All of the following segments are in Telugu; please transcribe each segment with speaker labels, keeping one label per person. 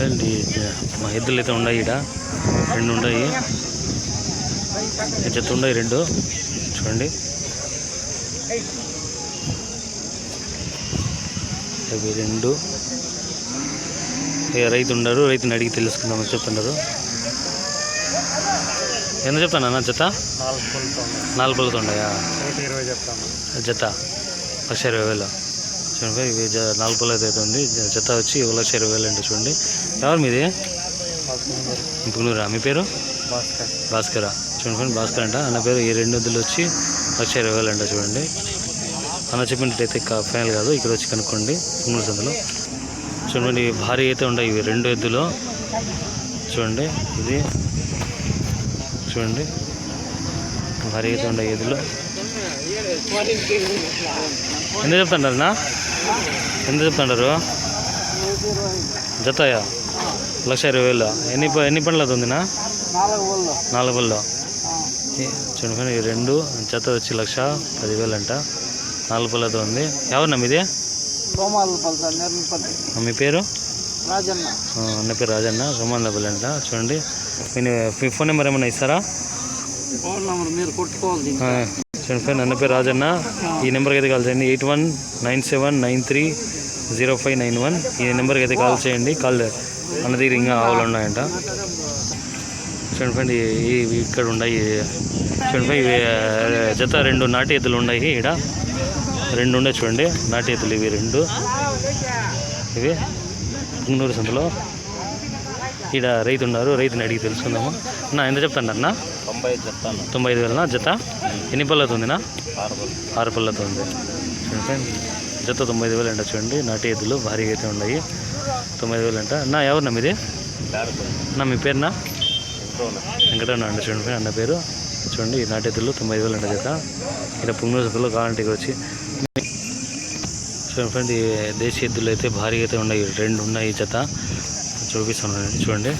Speaker 1: ఈ మా ఎద్దులు అయితే ఉన్నాయి ఈడ. రెండు ఉన్నాయి. జత ఉన్నాయి రెండు. చూడండి. అవి రెండు. రైతు ఉన్నారు. రైతుని అడిగి తెలుసుకుందామని చెప్తున్నారు. ఎంత చెప్తాను అన్న జత?
Speaker 2: నాలుగు
Speaker 1: పళ్ళతో ఉన్నాయా జత? లక్ష ఇరవై వేలు. చూడండి ఇవి జ- నాలుగు పళ్ళు అయితే ఉంది జత వచ్చి ఒక లక్ష ఇరవై వేలు అంటే చూడండి. ఎవరు మీది? పునూరా మీ పేరు?
Speaker 2: భాస్కర్.
Speaker 1: చూడండి భాస్కర్ అంట. అన్న పేరు ఈ రెండు వద్దులు వచ్చి లక్ష ఇరవై వేలు అంట చూడండి. అన్న చెప్పినట్టయితే ఫైనల్ కాదు ఇక్కడ వచ్చి కనుక్కోండి పునూరు సందులో. చూడండి ఇవి భారీ అయితే ఉన్నాయి ఇవి రెండు ఎద్దులు. చూడండి ఇది. చూడండి భారీ అయితే ఉన్నాయి ఎద్దులు. ఎంత చెప్తుంటారన్నా ఎంత చెప్తుంటారు? జతయా? లక్ష ఇరవై వేలు. ఎన్ని ఎన్ని పండ్లు అవుతుందినా
Speaker 2: నాలుగు
Speaker 1: పళ్ళు. చూడండి ఈ రెండు జత వచ్చి లక్ష పదివేలు అంట నాలుగు పళ్ళతో ఉంది. ఎవరినా మీది? మీ పేరు?
Speaker 2: రాజన్న.
Speaker 1: అన్న పేరు రాజన్న సోమాన్ అంట చూడండి. మీ మీ ఫోన్ నెంబర్ ఏమైనా ఇస్తారా?
Speaker 2: ఫోన్ నెంబర్ మీరు కొట్టుకోవాలి
Speaker 1: సెవెన్ ఫైవ్ నన్న అన్న పేరు రాజన్న. ఈ నెంబర్కి అయితే కాల్ చేయండి. Eight one nine seven nine three zero five nine one. ఈ నెంబర్కి అయితే కాల్ చేయండి. కాల్ అన్న దగ్గర ఇంకా ఆవులు ఉన్నాయంట. సెవెన్ ఫైవ్ ఇక్కడ ఉన్నాయి. సెవెన్ ఫైవ్ ఇవి జత రెండు నాటి ఎద్దులు ఉన్నాయి ఇక్కడ రెండు ఉన్నాయి చూడండి. నాటి ఎద్దులు ఇవి రెండు. ఇవి పుంగనూరు సంతలో. ఈడ రైతు ఉన్నారు రైతుని అడిగి తెలుసుకుందాము. అన్న ఎంత చెప్తాను అన్న?
Speaker 2: తొంభై చెప్తాను.
Speaker 1: తొంభై ఐదు వేలనా జత? ఎన్ని పళ్ళతో ఉందినా?
Speaker 2: ఆరు
Speaker 1: పళ్ళతో ఉంది. చూడండి జత తొంభై ఐదు వేలు అంట చూడండి. నాటి ఎద్దులు భారీగా అయితే ఉన్నాయి. తొంభై ఐదు వేలు అంట. నా ఎవరు మీది? నా మీ పేరునా? వెంకటరమణ. అండి చూడండి అన్న పేరు. చూడండి ఈ నాటి ఎద్దులు తొంభై ఐదు వేలు అంట జత. ఇక్కడ పుంగూరు సంతలో కావాలంటే ఇక్కడ వచ్చి. చూడండి ఫ్రెండ్ ఈ దేశీ ఎద్దులు అయితే భారీగా అయితే ఉన్నాయి. రెండు ఉన్నాయి జత. చూపిస్తున్నాను. చూడండి.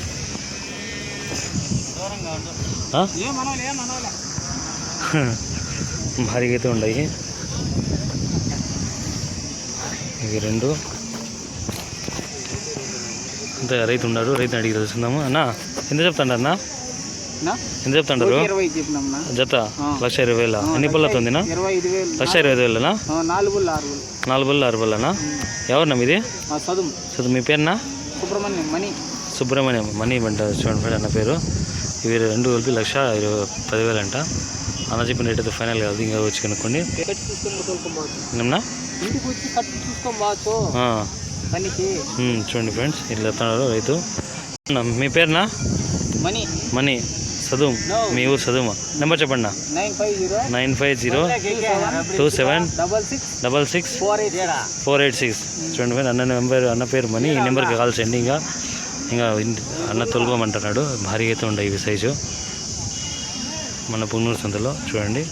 Speaker 1: భారీగా అయితే ఉన్నాయి. ఇవి రెండు. అంతే రైతు ఉన్నారు రైతుని అడిగి తెలుసుకుందాము. అన్న ఎంత చెప్తాండ్రు అన్న? ఎంత చెప్తాంటారు జత లక్ష ఇరవై వేల. ఎన్ని పళ్ళతో ఉందినా? లక్ష ఇరవై ఐదు వేలనా?
Speaker 2: నాలుగు ఆరు
Speaker 1: పళ్ళనా ఎవరినా మీది?
Speaker 2: చదువు
Speaker 1: చదువు మీ పేరునా?
Speaker 2: సుబ్రహ్మణ్యం మణి.
Speaker 1: సుబ్రహ్మణ్యం మనీ అంట చూడండి ఫ్రెండ్ అన్న పేరు. ఇవి రెండు కలిపి లక్ష ఇరవై పదివేలు అంట. అన్న చెప్పిన రేట్ అయితే ఫైనల్ కాదు ఇంకా వచ్చి కనుక్కోండి. నిన్న? చూడండి ఫ్రెండ్స్ ఇట్లా రైతు. మీ పేరునా?
Speaker 2: మణి.
Speaker 1: మనీ చదువు. మీ ఊరు చదువు నెంబర్ చెప్పండి
Speaker 2: nine five zero
Speaker 1: two seven
Speaker 2: double six
Speaker 1: double six
Speaker 2: four eight
Speaker 1: four eight six చూడండి ఫ్రెండ్ అన్న నెంబర్ అన్న పేరు మనీ ఈ నెంబర్కి కాల్ చేయండి ఇంకా. ఇంకా అన్న తొలగమంటున్నాడు. భారీగా అయితే ఉండే ఇవి సైజు మన పున్నూరు సంతలో చూడండి.